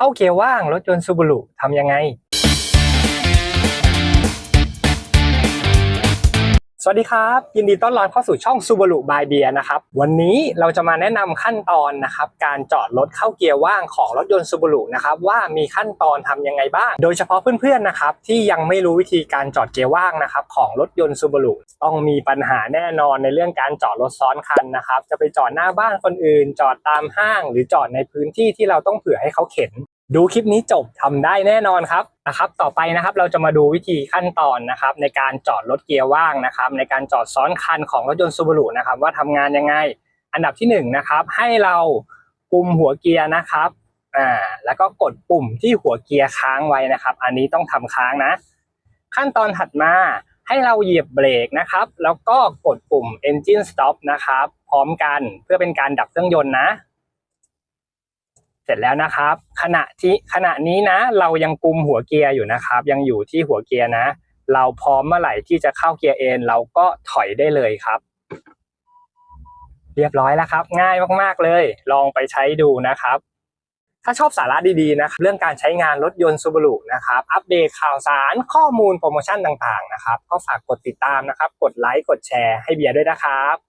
เข้าเกียร์ว่างรถยนต์ซูบูรุทำยังไง วัสดีครับ ยินดีต้อนรับเข้าสู่ช่อง Subaru by Beer นะครับวันนี้เราจะมาแนะนำขั้นตอนนะครับการจอดรถเข้าเกียร์ว่างของรถยนต์ Subaru นะครับว่ามีขั้นตอนทำยังไงบ้าง โดยเฉพาะเพื่อนๆนะครับที่ยังไม่รู้วิธีการจอดเกียร์ว่างนะครับของรถยนต์ Subaru ต้องมีปัญหาแน่นอนในเรื่องการจอดรถซ้อนคันนะครับจะไปจอดหน้าบ้านคนอื่น จอดตามห้าง หรือจอดในพื้นที่ที่เราต้องเผื่อให้เขาเข็น ดูคลิปนี้จบทำได้แน่นอนครับนะครับต่อไปนะครับเราจะมาดูวิธีขั้นตอนนะครับในการจอดรถเกียร์ว่างนะครับในการจอดซ้อนคันของรถยนต์ซูบ r u นะครับว่าทำงานยังไง อันดับที่หนึ่งนะครับให้เรากุมหัวเกียร์นะครับอ่าแล้วก็กดปุ่มที่หัวเกียร์ค้างไว้นะครับ อันนี้ต้องทำค้างนะ ขั้นตอนถัดมาให้เราเหยียบเบรกนะครับ แล้วก็กดปุ่ม engine stop นะครับ พร้อมกันเพื่อเป็นการดับเครื่องยนต์นะ เสร็จแล้วนะครับ ขณะที่ขณะนี้นะ เรายังกุมหัวเกียร์อยู่นะครับ ยังอยู่ที่หัวเกียร์นะ เราพร้อมเมื่อไหร่ที่จะเข้าเกียร์เอนเราก็ถอยได้เลยครับ เรียบร้อยแล้วครับ ง่ายมากๆเลย ลองไปใช้ดูนะครับ ถ้าชอบสาระดีๆนะรเรื่องการใช้งานรถยนต์ Subaru นะครับ อัปเดตข่าวสารข้อมูลโปรโมชั่นต่างๆนะครับ ก็ฝากกดติดตามนะครับ กดไลค์กดแชร์ให้เบียร์ด้วยนะครับ